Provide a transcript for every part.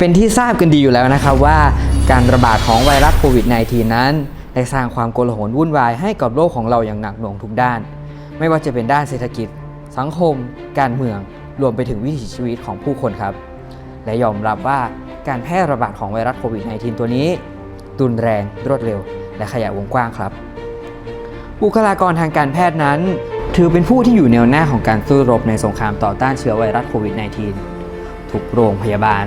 เป็นที่ทราบกันดีอยู่แล้วนะครับว่าการระบาดของไวรัสโควิด -19 นั้น ได้สร้างความโกลาหลวุ่นวายให้กับโลกของเราอย่างหนักหน่วงทุกด้าน ไม่ว่าจะเป็นด้านเศรษฐกิจ สังคม การเมือง รวมไปถึงวิถีชีวิตของผู้คนครับ และยอมรับว่าการแพร่ระบาดของไวรัสโควิด -19 ตัวนี้รุนแรงรวดเร็ว และขยายวงกว้างครับ บุคลากรทางการแพทย์นั้น ถือเป็นผู้ที่อยู่แนวหน้าของการสู้รบในสงครามต่อต้านเชื้อไวรัสโควิด -19 ทุกโรงพยาบาล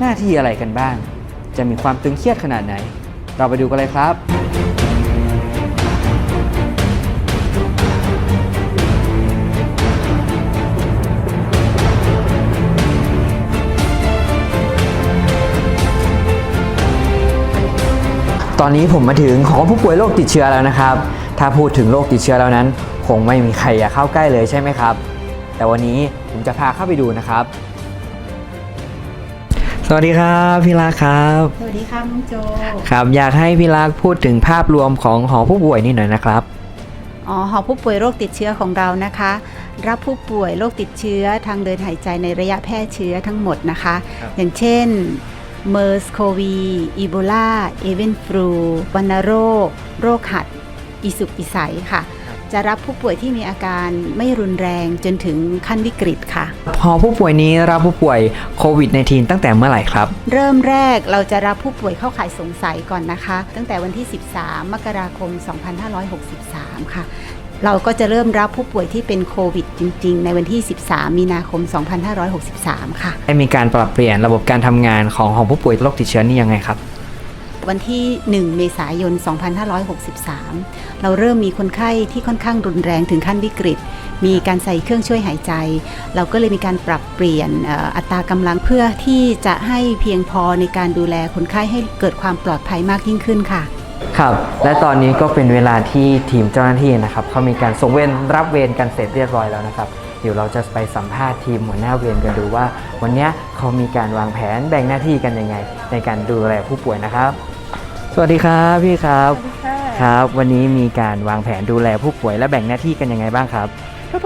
หน้าที่อะไรกันบ้าง จะมีความตึงเครียดขนาดไหน เราไปดูกันเลยครับตอนนี้ผมมาถึงของผู้ป่วยโรคติดเชื้อแล้วนะครับ ถ้าพูดถึงโรคติดเชื้อแล้วนั้น คงไม่มีใครอยากเข้าใกล้เลยใช่ไหมครับ แต่วันนี้ผมจะพาเข้าไปดูนะครับ สวัสดีครับพี่ลาครับ สวัสดีค่ะน้องโจครับอยากให้พี่ลาพูดถึงภาพรวมของหอผู้ป่วยนี่หน่อยนะครับอ๋อหอผู้ป่วยโรคติดเชื้อของเรานะคะ รับผู้ป่วยโรคติดเชื้อทางเดินหายใจในระยะแพร่เชื้อทั้งหมดนะคะครับอย่างเช่นเมอร์สโควีอีโบลาเอเวนฟลูวัณโรค โรคหัดอีสุกอีใสค่ะ จะรับผู้ป่วยที่มีอาการไม่รุนแรงจนถึงขั้นวิกฤตค่ะหอผู้ป่วยนี้รับผู้ป่วยโควิด -19 ตั้งแต่เมื่อไหร่ครับ เริ่มแรกเราจะรับผู้ป่วยเข้าข่ายสงสัยก่อนนะคะ ตั้งแต่วันที่ 13 มกราคม 2563 ค่ะเราก็จะเริ่มรับผู้ป่วยที่เป็นโควิดจริง ๆ ในวันที่ 13 มีนาคม 2563 ค่ะ ได้มีการปรับเปลี่ยนระบบการทำงานของหอผู้ป่วยโรคติดเชื้อนี่ยังไงครับ วันที่ 1 เมษายน 2563 เราเริ่มมีคนไข้ที่ค่อนข้างรุนแรงถึงขั้นวิกฤต มีการใส่เครื่องช่วยหายใจ เราก็เลยมีการปรับเปลี่ยนอัตรากำลังเพื่อที่จะให้เพียงพอในการดูแลคนไข้ให้เกิดความปลอดภัยมากยิ่งขึ้นค่ะครับและตอนนี้ก็เป็นเวลาที่ทีมเจ้าหน้าที่นะครับเขามีการส่งเวรรับเวรกันเสร็จเรียบร้อยแล้วนะครับ เดี๋ยวเราจะไปสัมภาษณ์ทีมหัวหน้าเวรกันดูว่า วันเนี้ยเขามีการวางแผนแบ่งหน้าที่กันยังไง ในการดูแลผู้ป่วยนะครับ สวัสดีครับพี่ครับสวัสดีค่ะครับ วันนี้มีการวางแผนดูแลผู้ป่วยและแบ่งหน้าที่กันยังไงบ้างครับ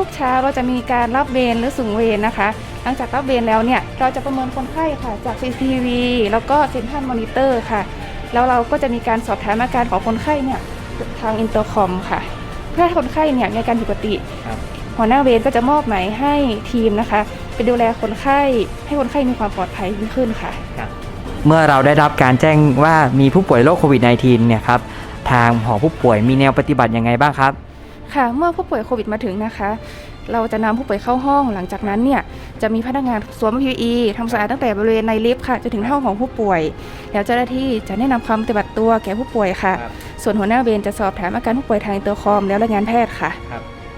ทุกๆเช้าเราจะมีการรับเวรหรือส่งเวรนะคะ หลังจากรับเวรแล้วเนี่ยเราจะประเมินคนไข้ค่ะจาก CCTV แล้วก็เซ็นทรัลมอนิเตอร์ค่ะ แล้วเราก็จะมีการสอบถามอาการของคนไข้เนี่ยทางอินเตอร์คอมค่ะ เพื่อให้คนไข้เนี่ยมีอาการผิดปกติครับ หัวหน้าเวรก็จะมอบหมายให้ทีมนะคะไปดูแลคนไข้ให้คนไข้มีความปลอดภัยยิ่งขึ้นค่ะ เมื่อเราได้รับการแจ้งว่ามีผู้ป่วยโรคโควิด -19 เนี่ยครับทางหอผู้ป่วยมีแนวปฏิบัติยังไงบ้างครับ ค่ะเมื่อผู้ป่วยโควิดมาถึงนะคะ เราจะนำผู้ป่วยเข้าห้อง หลังจากนั้นเนี่ยจะมีพนักงานสวม PPE ทำสะอาดตั้งแต่บริเวณในลิฟต์ค่ะจนถึงห้องของผู้ป่วย แล้วเจ้าหน้าที่จะแนะนำคำปฏิบัติตัวแก่ผู้ป่วยค่ะครับส่วนหัวหน้าเวรจะสอบถามอาการผู้ป่วยทางอินเตอร์คอมแล้วรายงานแพทย์ค่ะ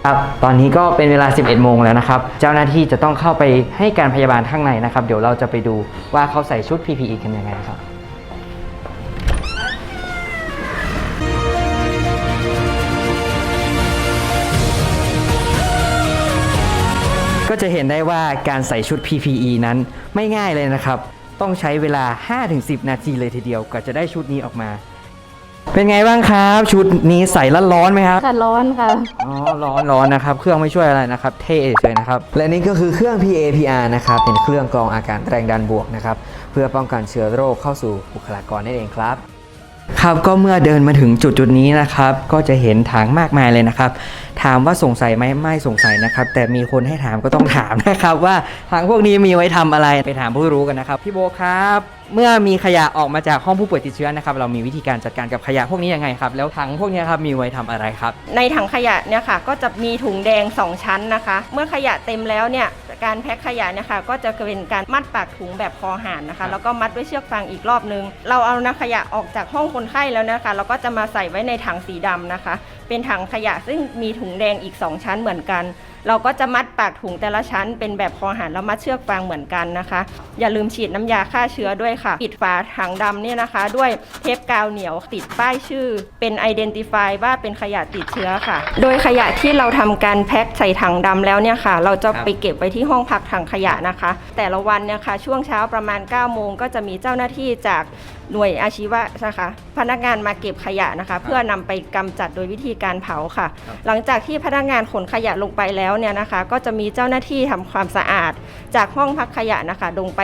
ครับตอนนี้ก็เป็นเวลา 11 โมงแล้วนะครับ เจ้าหน้าที่จะต้องเข้าไปให้การพยาบาลข้างในนะครับ เดี๋ยวเราจะไปดูว่าเขาใส่ชุด PPE กันยังไงครับก็จะเห็นได้ว่าการใส่ชุด PPE นั้นไม่ง่ายเลยนะครับ ต้องใช้เวลา 5-10 นาทีเลยทีเดียวกว่าจะได้ชุดนี้ออกมา เป็นไงบ้างครับ ชุดนี้ใส่แล้วร้อนไหมครับ ค่ะร้อนค่ะ อ๋อ ร้อนร้อนนะครับ เครื่องไม่ช่วยอะไรนะครับ เท่เฉยๆนะครับ และนี่ก็คือเครื่อง PAPR นะครับ เป็นเครื่องกรองอาการแรงดันบวกนะครับ เพื่อป้องกันเชื้อโรคเข้าสู่บุคลากรนั่นเองครับ ครับก็เมื่อเดินมาถึงจุดจุดนี้นะครับ ก็จะเห็นถังมากมายเลยนะครับ ถามว่าสงสัยไหมไม่สงสัยนะครับ แต่มีคนให้ถามก็ต้องถามนะครับ ว่าถังพวกนี้มีไว้ทำอะไรไปถามผู้รู้กันนะครับพี่โบครับ เมื่อมีขยะออกมาจากห้องผู้ป่วยติดเชื้อนะครับ เรามีวิธีการจัดการกับขยะพวกนี้ยังไงครับ แล้วถังพวกนี้ครับมีไว้ทำอะไรครับ ในถังขยะเนี่ยค่ะ ก็จะมีถุงแดง 2 ชั้นนะคะ เมื่อขยะเต็มแล้วเนี่ย การแพ็คขยะเนี่ยค่ะก็จะเป็นการมัดปากถุงแบบคอหานนะครัคะบ แล้วก็มัดด้วยเชือกฟางอีกรอบนึง เราเอานะขยะออกจากห้องคนไข้แล้วนะคะ เราก็จะมาใส่ไว้ในถังสีดำนะคะ เป็นถังขยะซึ่งมีถุงแดงอีก 2 ชั้นเหมือนกัน เราก็จะมัดปากถุงแต่ละชั้น เป็นแบบคอหันแล้วมัดเชือกฟางเหมือนกันนะคะ อย่าลืมฉีดน้ำยาฆ่าเชื้อด้วยค่ะ ปิดฝาถังดำเนี่ยนะคะ ด้วยเทปกาวเหนียวติดป้ายชื่อ เป็น Identify ว่าเป็นขยะติดเชื้อค่ะ โดยขยะที่เราทำการแพ็คใส่ถังดำแล้วเนี่ยค่ะ เราจะไปเก็บไว้ที่ห้องพักถังขยะนะคะ แต่ละวันเนี่ยค่ะช่วงเช้าประมาณ9โมงก็จะมีเจ้าหน้าที่จากหน่วยอาชีวะนะคะพนักงานมาเก็บขยะนะคะ เพื่อนำไปกำจัดโดยวิธีการเผาค่ะ หลังจากที่พนักงานขนขยะลงไปแล้วเนี่ยนะคะ ก็จะมีเจ้าหน้าที่ทำความสะอาด จากห้องพักขยะนะคะ ลงไป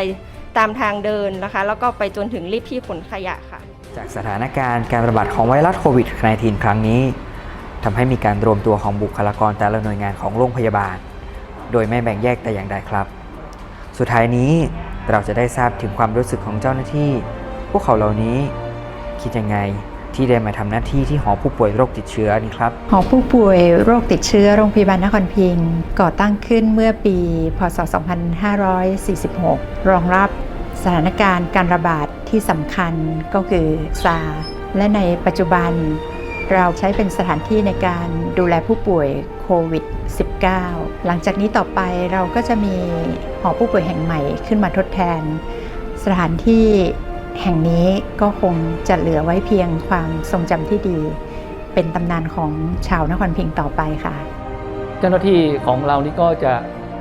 ตามทางเดินนะคะ แล้วก็ไปจนถึงลิฟต์ที่ขนขยะค่ะ จากสถานการณ์การระบาดของไวรัสโควิด -19 ครั้งนี้ทำให้มีการรวมตัวของบุคลากรแต่ละหน่วยงานของโรงพยาบาล โดยไม่แบ่งแยกแต่อย่างใดครับ สุดท้ายนี้เราจะได้ทราบถึงความรู้สึกของเจ้าหน้าที่ พวกเขาเหล่านี้คิดยังไงที่ได้มาทำหน้าที่ที่หอผู้ป่วยโรคติดเชื้อนี่ครับ หอผู้ป่วยโรคติดเชื้อโรงพยาบาลนครพิงค์ก่อตั้งขึ้นเมื่อปี พศ 2546 รองรับสถานการณ์การระบาดที่สำคัญก็คือซาและในปัจจุบันเราใช้เป็นสถานที่ในการดูแลผู้ป่วยโควิด -19 หลังจากนี้ต่อไปเราก็จะมีหอผู้ป่วยแห่งใหม่ขึ้นมาทดแทน สถานที่ แห่งนี้ก็คงจะเหลือไว้เพียงความทรงจำที่ดี เป็นตำนานของชาวนครพิงค์ต่อไปค่ะ เจ้าหน้าที่ของเรานี่ก็จะ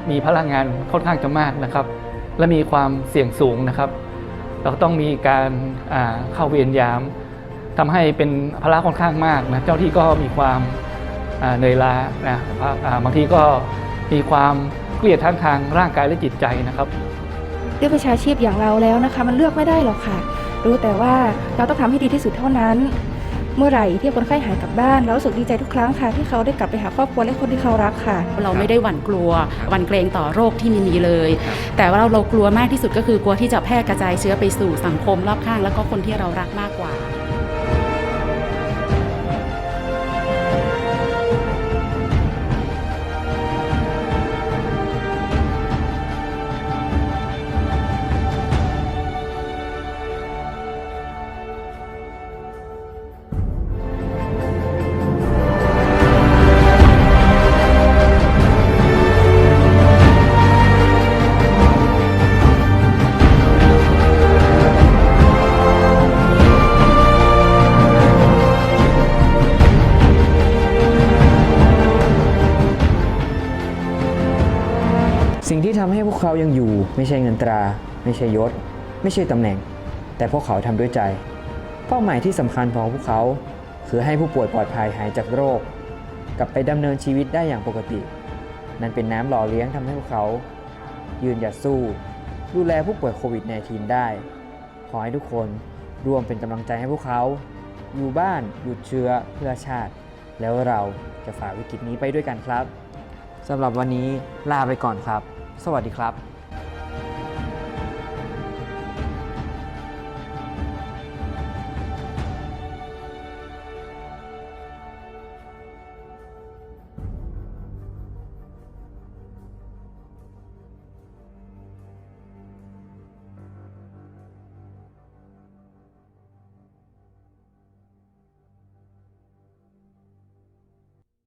มีพลังงานค่อนข้างจะมากนะครับ และมีความเสี่ยงสูงนะครับ เราต้องมีการเข้าเวรยนยามทำให้เป็นภาระค่อนข้างมากนะเจ้าที่ก็มีความเหนื่อยล้านะบางทีก็มีความเครียดทั้งทางร่างกายและจิตใจนะครับ ด้วยประชาชีพอย่างเราแล้วนะคะ มันเลือกไม่ได้หรอกค่ะ รู้แต่ว่าเราต้องทำให้ดีที่สุดเท่านั้น เมื่อไหร่ที่คนไข้หายกลับบ้านเรารู้สึกดีใจทุกครั้งค่ะ ที่เขาได้กลับไปหาครอบครัวและคนที่เขารักค่ะ เราไม่ได้หวั่นกลัวหวั่นเกรงต่อโรคที่มีเลย แต่ว่าเราเรากลัวมากที่สุดก็คือกลัวที่จะแพร่กระจายเชื้อไปสู่สังคมรอบข้าง แล้วก็คนที่เรารักมากกว่า เขายังอยู่ไม่ใช่เงินตรา ไม่ใช่ยศ ไม่ใช่ตำแหน่ง แต่พวกเขาทำด้วยใจ เป้าหมายที่สำคัญของพวกเขา คือให้ผู้ป่วยปลอดภัยหายจากโรค กลับไปดำเนินชีวิตได้อย่างปกติ นั่นเป็นน้ำหล่อเลี้ยงทำให้พวกเขา ยืนหยัดสู้ ดูแลผู้ป่วยโควิด -19 ได้ ขอให้ทุกคนร่วมเป็นกำลังใจให้พวกเขา อยู่บ้านหยุดเชื้อเพื่อชาติ แล้วเราจะฝ่าวิกฤตนี้ไปด้วยกันครับสำหรับวันนี้ลาไปก่อนครับ สวัสดีครับ